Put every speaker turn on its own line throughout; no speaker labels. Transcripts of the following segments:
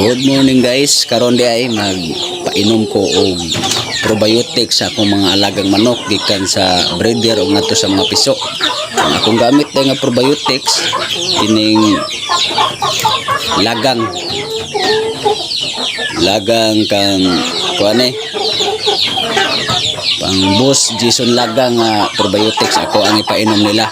Good morning guys. Karon di ay magpainom ko og probiotics sa akong mga alagang manok gikan sa breeder o ngadto sa mga piso. Ang akong gamit nga probiotics ining lagang lagang kang kuane pang boss Jason lagang nga probiotics ako ang ipainom nila.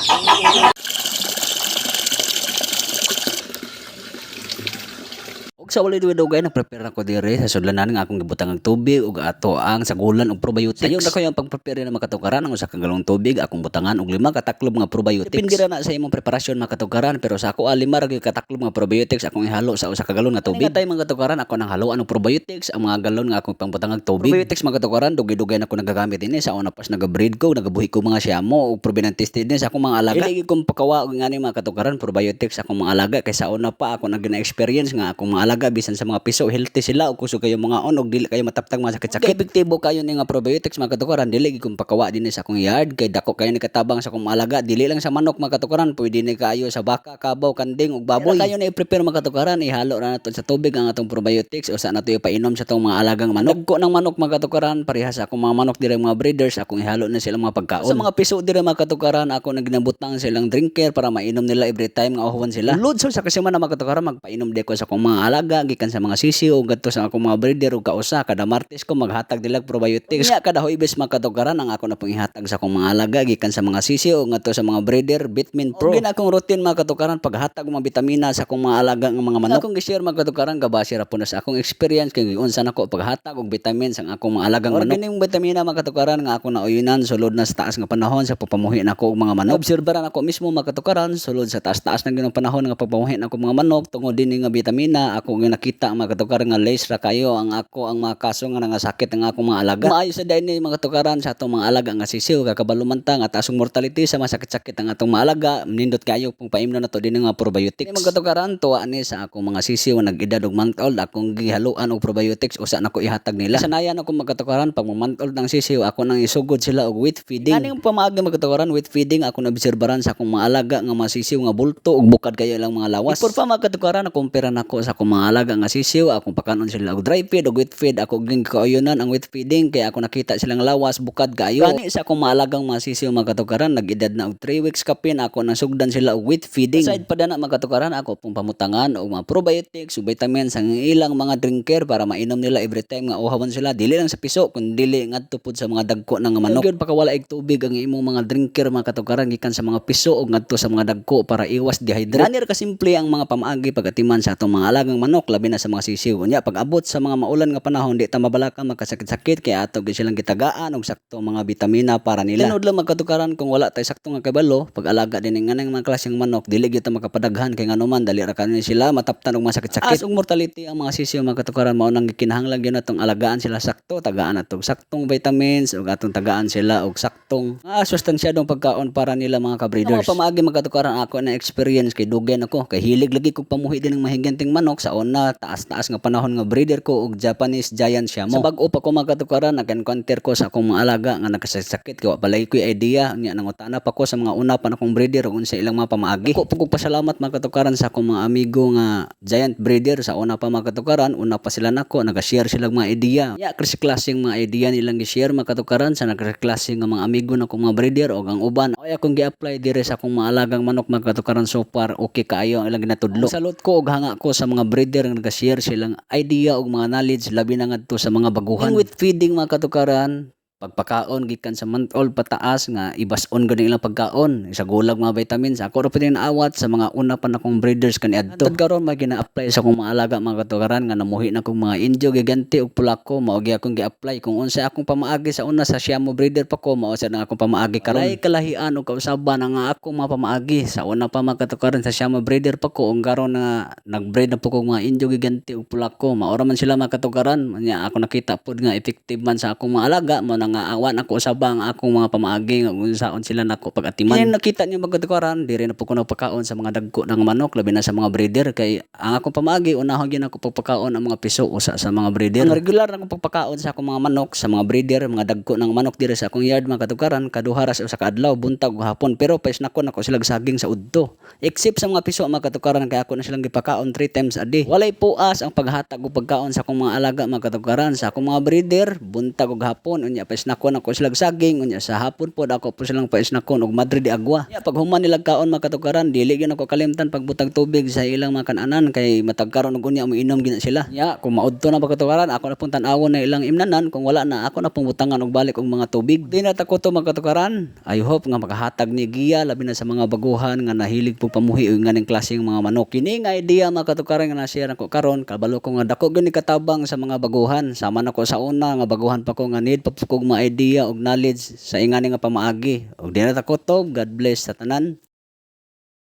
Sa walay dugay nagprepare ako dire sa sudlanan nga akong gibutang ang tubig ug ato ang sagulan og probiotics. Sayon na ko yung pagprepare na makatukaran ang usa ka galong tubig akong butangan og lima ka taklob nga probiotics. Depende na sa imong preparasyon makatukaran pero sa ako ah, lima ra gyud ka taklob nga probiotics akong ihalo sa usa ka galon nga tubig. Nga tay mga katukaran ako nang haluan og probiotics ang mga galon nga akong pangbutangan og tubig. Probiotics mga katukaran dugay-dugay na ako nagagamit ini sa una pas nagabreed ko nagabuhi ko mga siyamo ug provenant tested din sa akong mga alaga. Dili kong pakawa og ngani mga katukaran probiotics akong mga alaga kay sa una pa ako nag experience nga akong mga alaga bisan sa mga piso healthy sila ug kuso kayo mga on ug dili kayo mataptang mga sakit-sakit. Epektibo kayo ni nga probiotics mga katukaran dili kong pakawa dinhi sa akong yard kay dako kayo ni katabang sa akong alaga dili lang sa manok mga katukaran pwede ni kayo sa baka, kabaw, kanding ug baboy. Kaya kayo na i-prepare mga katukaran ihalo ra naton sa tubig ang atong probiotics o sa nato ipainom sa tong mga alagang manok. Dagko ng manok mga katukaran pareha sa akong mga manok dire mga breeders akong ihalo na sila mga pagkaon. Sa mga piso dire mga katukaran ako naginabutang silang drinker para mainom nila every time nga uhuan sila. Load sa kasi man na mga katukaran magpainom de ko sa akong mga alaga gikan sa mga sisi o gadto sa akong mga breeder ug kausa kada martes ko maghatag dilag probiotics. Nya kada huibes mga katukaran ang ako na pong ihatag sa akong mga alaga gikan sa mga sisi o gadto sa mga breeder Vitamin Pro. Ug akong routine mga katukaran paghatag mga bitamina sa akong mga alaga nga mga manok. Akong gi-share mga katukaran gabase ra po na sa akong experience kay unsa nako paghatag og vitamins ang akong mga alagang manok. Organing bitamina mga katukaran nga ako na uyunan sulod na sa taas nga panahon sa papamuhi nako og mga manok. Obserbaran ako mismo mga katukaran sulod sa taas-taas na gyud panahon nga pagpamuhi nako mga manok tungod dinhi nga bitamina ako nga nakita mga katukaran nga lace ra kayo ang ako ang mga kaso nga nga sakit ang akong mga alaga. Maayo sa dahil ni mga katukaran sa atong mga alaga nga sisiw kakabalumantang at asong mortality sa mga sakit-sakit ang atong mga alaga nindot kayo pong paimno na to din nga probiotics. Mga katukaran tuwa ni sa akong mga sisiw nga nag-edad og month old akong gihaluan og probiotics usa nako ihatag nila. Sanayan ako mga katukaran pag month old ng sisiw ako nang isugod sila og with feeding. Ani pamaagi mga katukaran with feeding ako nabserbaran sa akong mga alaga nga mga sisiw nga bulto ug bukad kayo ilang mga lawas. Ipor pa mga katukaran akong pera nako sa akong mga alaga nga sisiw akong pakanon sila og dry feed og wet feed ako ging kaayunan ang wet feeding kay ako nakita silang lawas bukad kayo. Gani sa akong maalagang mga sisiw mga katukaran nag-edad na og 3 weeks kapin ako nang sugdan sila og wet feeding. Aside pa dana mga katukaran ako pong pamutangan og mga probiotics ug vitamins ang ilang mga drinker para mainom nila every time nga uhawan sila dili lang sa piso kun dili ngadto pud sa mga dagko ng manok. Gyud pakawala ig tubig ang imong mga drinker mga katukaran gikan sa mga piso ug ngadto sa mga dagko para iwas dehydrate. Ganir ka simple ang mga pamaagi pagatiman sa atong mga alagang manok labi na sa mga sisiw. Unya pag abot sa mga maulan nga panahon di ta mabalakan magkasakit-sakit kay ato gyud silang gitagaan og sakto mga bitamina para nila. Tinod lang magkatukaran kung wala tay sakto nga kabalo pag alaga din nga ng mga klaseng manok dili gyud ta makapadaghan kay nganuman dali ra kanin sila mataptan og mga sakit-sakit. As og mortality ang mga sisiw mga katukaran mao nang gikinahanglan gyud natong alagaan sila sakto tagaan natong saktong vitamins ug atong tagaan sila og saktong ah, sustansyadong pagkaon para nila mga kabreeders. Mga pamaagi magkatukaran ako na experience kay dugen ako kay hilig lagi kog pamuhi din ng mahiganting manok sa una taas-taas nga panahon nga breeder ko og Japanese giant siya mo. Sa bag-o pa ko magkatukaran nag-encounter ko sa akong mga alaga nga nakasakit kay wa balay ko idea nya nangutana pa ko sa mga una pa na kong breeder ug unsa ilang mga pamaagi. Ako pugog pasalamat magkatukaran sa akong mga amigo nga giant breeder sa una pa magkatukaran una pa sila nako nag-share sila mga idea. Ya kasi klaseng mga idea nilang gi-share magkatukaran sa nagreklase nga mga amigo na kong mga breeder o ang uban. Ay akong gi-apply dire sa akong mga alagang manok magkatukaran so far okay kaayo ang ilang ginatudlo. Salot ko og hanga ko sa mga breeder nga nag-share silang idea og mga knowledge labi na ngadto sa mga baguhan. Yung with feeding mga katukaran, pagpakaon gikan sa month old pataas nga ibas-on gud ilang pagkaon. Sa gulag mga vitamins. Ako ra pud naawat sa mga una pa na kong breeders kaniadto. Antad karon may gina-apply sa akong mga alaga mga katukaran nga namuhi na kong mga indio giganti ug pulako. Mao gi akong gi-apply. Kung unsa akong pamaagi sa una sa Siamo breeder pa ko mao sa na akong pamaagi karon. Ay kalahian ug kausaban nga akong mga pamaagi. Sa una pa mga katukaran sa Siamo breeder pa ko ug karon nga nag-breed na po kong mga indio giganti ug pulako. Mao ra man sila mga katukaran. Nya ako nakita pud nga effective man sa akong mga alaga nang na nga awan ako usabang akong mga pamaagi nga kung saon sila nako pagatiman. Kaya nakita niyo magkatukaran, di rin na po ko nagpakaon sa mga dagko ng manok labi na sa mga breeder kay ang akong pamaagi unahon gyud ako pagpakaon ang mga piso usa sa mga breeder. Ang regular akong pagpakaon sa akong mga manok sa mga breeder, mga dagko ng manok diri sa akong yard mga katukaran kaduhara sa usa ka adlaw buntag ug hapon pero pais nako nako sila saging sa udto. Except sa mga piso mga katukaran kay ako na silang gipakaon 3 times a day. Walay puas ang paghatag og pagkaon sa akong mga alaga mga katukaran sa akong mga breeder buntag ug hapon unya pais nako nako sila saging unya sa hapon po ako po silang pais nako og madre di agwa. Ya pag human nila kaon mga katukaran dili gyud ako kalimtan pagbutag tubig sa ilang mga kananan kay matag karon og unya moinom gina sila. Ya kung maudto na mga katukaran ako na pong tan-awon na ilang imnanan kung wala na ako na pong butangan og balik og mga tubig. Di na tako to mga katukaran. I hope nga makahatag ni Gia labi na sa mga baguhan nga nahilig po pamuhi og nganing klaseng mga manok. Kini nga idea mga katukaran nga na-share ko karon kabalo ko nga dako gani katabang sa mga baguhan. Sama na ko sa una nga baguhan pa ko nga need pa kog mga idea og knowledge sa ingani nga pamaagi. Og di na tako to. God bless sa tanan.